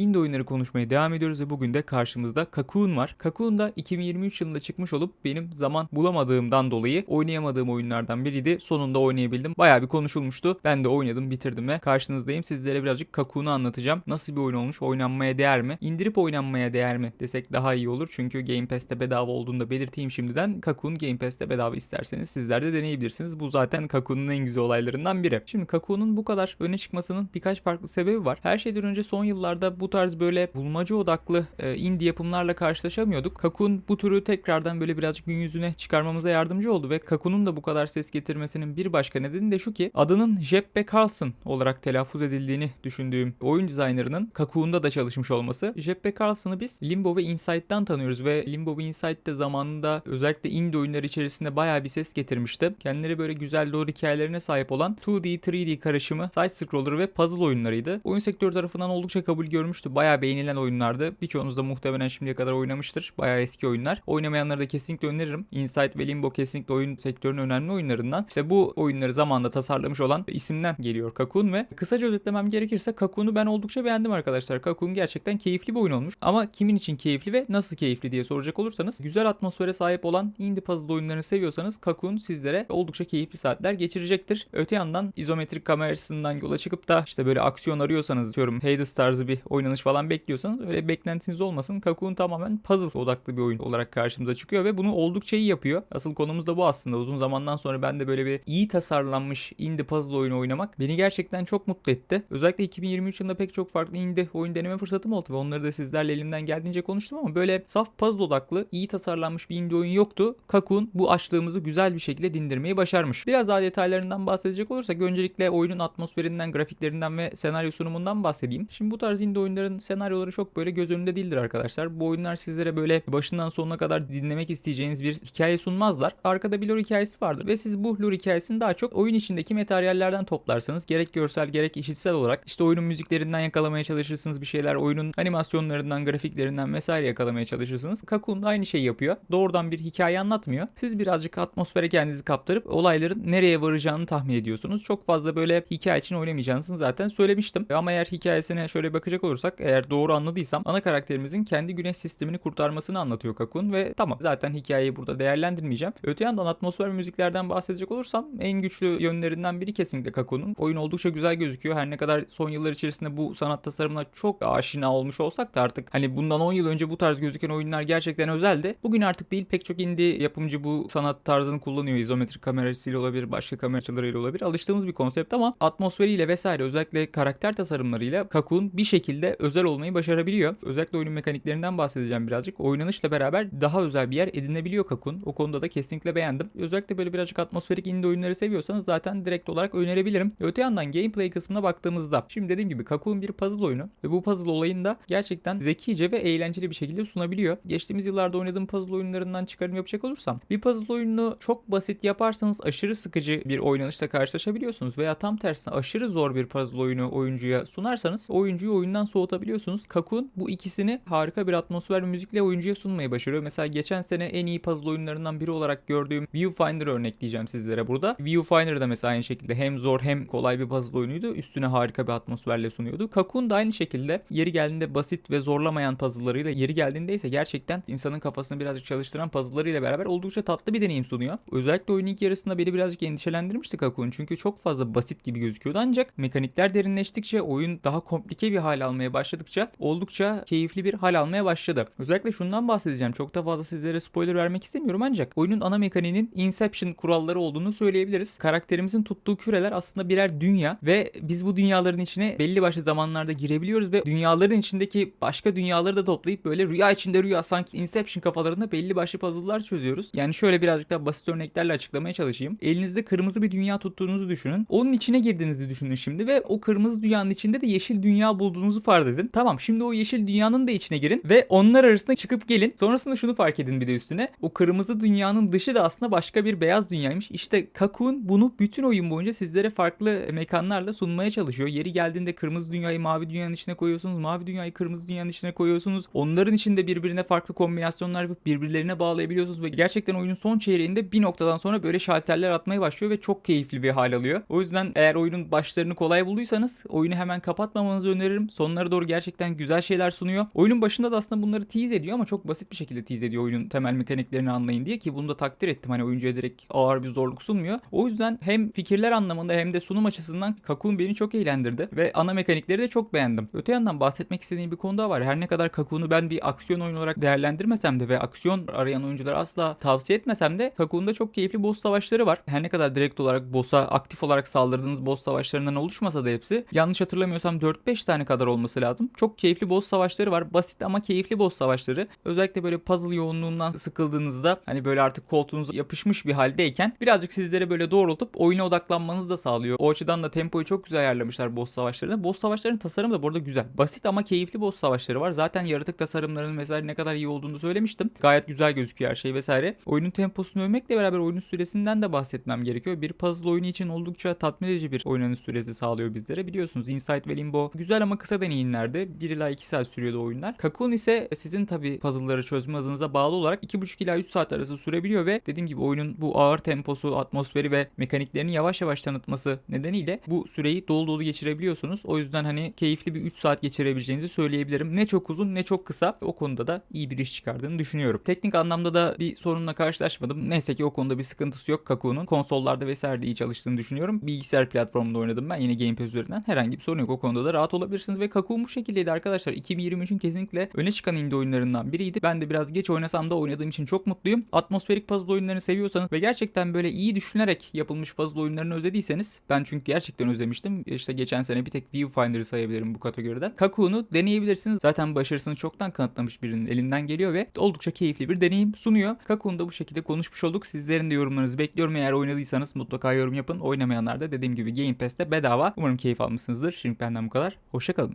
Indie oyunları konuşmaya devam ediyoruz ve bugün de karşımızda Cocoon var. Cocoon da 2023 yılında çıkmış olup benim zaman bulamadığımdan dolayı oynayamadığım oyunlardan biriydi. Sonunda oynayabildim. Bayağı bir konuşulmuştu. Ben de oynadım, bitirdim ve karşınızdayım. Sizlere birazcık Cocoon'u anlatacağım. Nasıl bir oyun olmuş? Oynanmaya değer mi? İndirip oynanmaya değer mi desek daha iyi olur. Çünkü Game Pass'te bedava olduğunu da belirteyim şimdiden. Cocoon Game Pass'te bedava isterseniz sizler de deneyebilirsiniz. Bu zaten Cocoon'un en güzel olaylarından biri. Şimdi Cocoon'un bu kadar öne çıkmasının birkaç farklı sebebi var. Her şeyden önce son yıllarda bu tarz böyle bulmaca odaklı e, indie yapımlarla karşılaşamıyorduk. Cocoon bu türü tekrardan böyle birazcık gün yüzüne çıkarmamıza yardımcı oldu ve Cocoon'un da bu kadar ses getirmesinin bir başka nedeni de şu ki adının Jeppe Carlson olarak telaffuz edildiğini düşündüğüm oyun dizaynerının Cocoon'da da çalışmış olması. Jeppe Carlson'ı biz Limbo ve Insight'tan tanıyoruz ve Limbo ve Insight de zamanında özellikle indie oyunlar içerisinde bayağı bir ses getirmişti. Kendileri böyle güzel lore hikayelerine sahip olan 2D 3D karışımı side scroller ve puzzle oyunlarıydı. Oyun sektörü tarafından oldukça kabul görmüştü. Bayağı beğenilen oyunlardı. Birçoğunuz da muhtemelen şimdiye kadar oynamıştır. Bayağı eski oyunlar. Oynamayanları da kesinlikle öneririm. Insight ve Limbo kesinlikle oyun sektörünün önemli oyunlarından. İşte bu oyunları zamanında tasarlamış olan isimden geliyor Cocoon ve kısaca özetlemem gerekirse Cocoon'u ben oldukça beğendim arkadaşlar. Cocoon gerçekten keyifli bir oyun olmuş. Ama kimin için keyifli ve nasıl keyifli diye soracak olursanız güzel atmosfere sahip olan indie puzzle oyunlarını seviyorsanız Cocoon sizlere oldukça keyifli saatler geçirecektir. Öte yandan izometrik kamerasından yola çıkıp da işte böyle aksiyon arıyorsanız diyorum Hades tarzı bir oynanış falan bekliyorsanız öyle beklentiniz olmasın. Cocoon tamamen puzzle odaklı bir oyun olarak karşımıza çıkıyor ve bunu oldukça iyi yapıyor. Asıl konumuz da bu aslında. Uzun zamandan sonra ben de böyle bir iyi tasarlanmış indie puzzle oyunu oynamak beni gerçekten çok mutlu etti. Özellikle 2023 yılında pek çok farklı indie oyun deneme fırsatım oldu ve onları da sizlerle elimden geldiğince konuştum ama böyle saf puzzle odaklı, iyi tasarlanmış bir indie oyun yoktu. Cocoon bu açlığımızı güzel bir şekilde dindirmeyi başarmış. Biraz daha detaylarından bahsedecek olursak öncelikle oyunun atmosferinden, grafiklerinden ve senaryo sunumundan bahsedeyim. Şimdi bu tarz indie oyunların senaryoları çok böyle göz önünde değildir arkadaşlar. Bu oyunlar sizlere böyle başından sonuna kadar dinlemek isteyeceğiniz bir hikaye sunmazlar. Arkada bir lore hikayesi vardır ve siz bu lore hikayesini daha çok oyun içindeki materyallerden toplarsanız gerek görsel gerek işitsel olarak işte oyunun müziklerinden yakalamaya çalışırsınız bir şeyler, oyunun animasyonlarından, grafiklerinden vesaire yakalamaya çalışırsınız. Cocoon da aynı şeyi yapıyor. Doğrudan bir hikaye anlatmıyor. Siz birazcık atmosfere kendinizi kaptırıp olayların nereye varacağını tahmin ediyorsunuz. Çok fazla böyle hikaye için oynamayacağınızı zaten söylemiştim. Ama eğer hikayesine şöyle bakacak olursak eğer doğru anladıysam ana karakterimizin kendi güneş sistemini kurtarmasını anlatıyor Cocoon ve tamam zaten hikayeyi burada değerlendirmeyeceğim. Öte yandan atmosfer müziklerden bahsedecek olursam en güçlü yönlerinden biri kesinlikle Cocoon'un. Oyun oldukça güzel gözüküyor. Her ne kadar son yıllar içerisinde bu sanat tasarımına çok aşina olmuş olsak da artık hani bundan 10 yıl önce bu tarz gözüken oyunlar gerçekten özeldi. Bugün artık değil pek çok indie yapımcı bu sanat tarzını kullanıyor. İzometrik kamerasıyla olabilir, başka kamera açılarıyla olabilir. Alıştığımız bir konsept ama atmosferiyle vesaire özellikle karakter tasarımlarıyla Cocoon bir şekilde özel olmayı başarabiliyor. Özellikle oyunun mekaniklerinden bahsedeceğim birazcık. Oynanışla beraber daha özel bir yer edinebiliyor Cocoon. O konuda da kesinlikle beğendim. Özellikle böyle birazcık atmosferik indie oyunları seviyorsanız zaten direkt olarak önerebilirim. Öte yandan gameplay kısmına baktığımızda şimdi dediğim gibi Cocoon bir puzzle oyunu ve bu puzzle olayını da gerçekten zekice ve eğlenceli bir şekilde sunabiliyor. Geçtiğimiz yıllarda oynadığım puzzle oyunlarından çıkarım yapacak olursam bir puzzle oyununu çok basit yaparsanız aşırı sıkıcı bir oynanışla karşılaşabiliyorsunuz veya tam tersine aşırı zor bir puzzle oyunu oyuncuya sunarsanız oyuncuyu oyundan soğutabiliyorsunuz. Cocoon bu ikisini harika bir atmosfer ve müzikle oyuncuya sunmayı başarıyor. Mesela geçen sene en iyi puzzle oyunlarından biri olarak gördüğüm Viewfinder örnekleyeceğim sizlere burada. Viewfinder da mesela aynı şekilde hem zor hem kolay bir puzzle oyunuydu. Üstüne harika bir atmosferle sunuyordu. Cocoon da aynı şekilde yeri geldiğinde basit ve zorlamayan puzzle'larıyla yeri geldiğinde ise gerçekten insanın kafasını birazcık çalıştıran puzzle'larıyla beraber oldukça tatlı bir deneyim sunuyor. Özellikle oyunun ilk yarısında beni birazcık endişelendirmişti Cocoon çünkü çok fazla basit gibi gözüküyordu ancak mekanikler derinleştikçe oyun daha komplike bir hal almaya başladıkça oldukça keyifli bir hal almaya başladı. Özellikle şundan bahsedeceğim. Çok da fazla sizlere spoiler vermek istemiyorum ancak oyunun ana mekaniğinin Inception kuralları olduğunu söyleyebiliriz. Karakterimizin tuttuğu küreler aslında birer dünya ve biz bu dünyaların içine belli başlı zamanlarda girebiliyoruz ve dünyaların içindeki başka dünyaları da toplayıp böyle rüya içinde rüya sanki Inception kafalarında belli başlı puzzle'lar çözüyoruz. Yani şöyle birazcık daha basit örneklerle açıklamaya çalışayım. Elinizde kırmızı bir dünya tuttuğunuzu düşünün. Onun içine girdiğinizi düşünün şimdi ve o kırmızı dünyanın içinde de yeşil dünya bulduğunuzu farz edin. Tamam şimdi o yeşil dünyanın da içine girin ve onlar arasında çıkıp gelin. Sonrasında şunu fark edin bir de üstüne. O kırmızı dünyanın dışı da aslında başka bir beyaz dünyaymış. İşte Cocoon bunu bütün oyun boyunca sizlere farklı mekanlarla sunmaya çalışıyor. Yeri geldiğinde kırmızı dünyayı mavi dünyanın içine koyuyorsunuz. Mavi dünyayı kırmızı dünyanın içine koyuyorsunuz. Onların içinde birbirine farklı kombinasyonlar yapıp birbirlerine bağlayabiliyorsunuz ve gerçekten oyunun son çeyreğinde bir noktadan sonra böyle şalterler atmaya başlıyor ve çok keyifli bir hal alıyor. O yüzden eğer oyunun başlarını kolay bulduysanız oyunu hemen kapatmamanızı öneririm. Sonları sonlara doğru gerçekten güzel şeyler sunuyor. Oyunun başında da aslında bunları tease ediyor ama çok basit bir şekilde tease ediyor oyunun temel mekaniklerini anlayın diye ki bunu da takdir ettim. Hani oyuncuya direkt ağır bir zorluk sunmuyor. O yüzden hem fikirler anlamında hem de sunum açısından Kakun beni çok eğlendirdi ve ana mekanikleri de çok beğendim. Öte yandan bahsetmek istediğim bir konu daha var. Her ne kadar Kakun'u ben bir aksiyon oyunu olarak değerlendirmesem de ve aksiyon arayan oyunculara asla tavsiye etmesem de Kakun'da çok keyifli boss savaşları var. Her ne kadar direkt olarak boss'a aktif olarak saldırdığınız boss savaşlarından oluşmasa da hepsi. Yanlış hatırlamıyorsam 4-5 tane kadar olması lazım. Çok keyifli boss savaşları var. Basit ama keyifli boss savaşları. Özellikle böyle puzzle yoğunluğundan sıkıldığınızda hani böyle artık koltuğunuza yapışmış bir haldeyken birazcık sizlere böyle doğrultup oyuna odaklanmanızı da sağlıyor. O açıdan da tempoyu çok güzel ayarlamışlar boss savaşlarında. Boss savaşlarının tasarımı da burada güzel. Basit ama keyifli boss savaşları var. Zaten yaratık tasarımlarının vesaire ne kadar iyi olduğunu söylemiştim. Gayet güzel gözüküyor her şey vesaire. Oyunun temposunu övmekle beraber oyunun süresinden de bahsetmem gerekiyor. Bir puzzle oyunu için oldukça tatmin edici bir oynanış süresi sağlıyor bizlere. Biliyorsunuz Inside ve Limbo güzel ama kısa deneyimlerdi. 1 ila 2 saat sürüyordu oyunlar. Kakun ise sizin tabi puzzle'ları çözme hızınıza bağlı olarak 2,5 ila 3 saat arası sürebiliyor ve dediğim gibi oyunun bu ağır temposu, atmosferi ve mekaniklerini yavaş yavaş tanıtması nedeniyle bu süreyi dolu dolu geçirebiliyorsunuz. O yüzden hani keyifli bir 3 saat geçirebileceğinizi söyleyebilirim. Ne çok uzun ne çok kısa. O konuda da iyi bir iş çıkardığını düşünüyorum. Teknik anlamda da bir sorunla karşılaşmadım. Neyse ki o konuda bir sıkıntısı yok Kaku'nun. Konsollarda vesaire de iyi çalıştığını düşünüyorum. Bilgisayar platformunda oynadım ben yine Game Pass üzerinden. Herhangi bir sorun yok. O konuda da rahat olabilirsiniz ve Kaku bu şekildeydi arkadaşlar. 2023'ün kesinlikle öne çıkan indie oyunlarından biriydi. Ben de biraz geç oynasam da oynadığım için çok mutluyum. Atmosferik puzzle oyunlarını seviyorsanız ve gerçekten böyle iyi düşünülerek yapılmış puzzle oyunlarını özlediyseniz ben çünkü gerçekten özlemiştim. İşte geçen sene bir tek Viewfinder'ı sayabilirim bu kategoride. Kaku'nu deneyebilirsiniz. Zaten başarısını çoktan kanıtlamış birinin elinden geliyor ve oldukça keyifli bir deneyim sunuyor. Kaku'nu da bu şekilde konuşmuş olduk. Sizlerin de yorumlarınızı bekliyorum. Eğer oynadıysanız mutlaka yorum yapın. Oynamayanlar da dediğim gibi Game Pass'te bedava. Umarım keyif almışsınızdır. Şimdi benden bu kadar. Hoşçakalın.